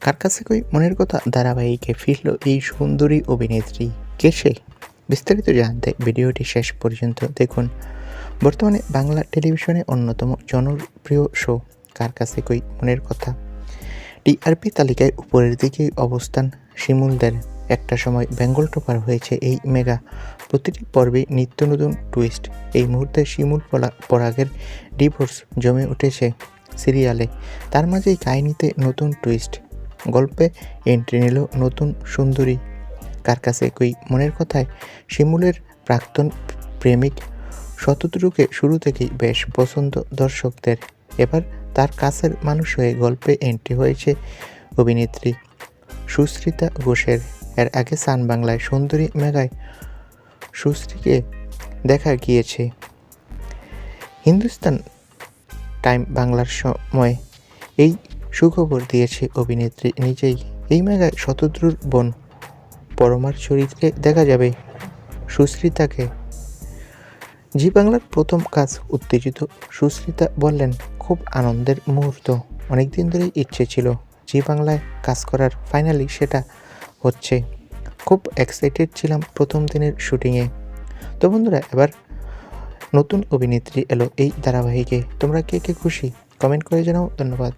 কার কাছে কই? মনের কথা? ধারাবাহিকে ফিরল এই সুন্দরী অভিনেত্রী। কে সে? বিস্তারিত জানতে ভিডিওটি শেষ পর্যন্ত দেখুন। বর্তমানে বাংলা টেলিভিশনে অন্যতম জনপ্রিয় শো, কার কাছে কই? মনের কথা। টিআরপি তালিকায় উপরের দিকেই অবস্থান শিমুলদের। একটা সময় বেঙ্গল টপার হয়েছে এই মেগা। প্রতিটি পর্বে নিত্য নতুন টুইস্ট। এই মুহূর্তে শিমুল পরাগের ডিভোর্স জমে উঠেছে সিরিয়ালে। তার মাঝেই কাহিনীতে নতুন টুইস্ট। গল্পে এন্ট্রি নিল নতুন সুন্দরী। কার কাছে কই মনের কথায়? শিমুলের প্রাক্তন প্রেমিক শতদ্রুকে শুরু থেকেই বেশ পছন্দ দর্শকদের। এবার তার কাছের মানুষ হয়ে গল্পে এন্ট্রি হয়েছে অভিনেত্রী সুশ্রিতা ঘোষের। এর আগে সান বাংলায় সুন্দরী মেঘায় সুশ্রীকে দেখা গিয়েছে। হিন্দুস্তান টাইম বাংলার সময় এই সুখবর দিয়েছে অভিনেত্রী নিজেই। এই মেঘায় শতদ্রুর বোন পরমার চরিত্রে দেখা যাবে সুশ্রিতাকে। জি বাংলার প্রথম কাজ উত্তেজিত, সুশ্রিতা বললেন, খুব আনন্দের মুহূর্ত। অনেকদিন ধরেই ইচ্ছে ছিল জি বাংলায় কাজ করার, ফাইনালি সেটা হচ্ছে। খুব এক্সাইটেড ছিলাম প্রথম দিনের শুটিংয়ে। তো বন্ধুরা, এবার নতুন অভিনেত্রী এলো এই ধারাবাহিকে। তোমরা কে কে খুশি? কমেন্ট করে জানাও, ধন্যবাদ।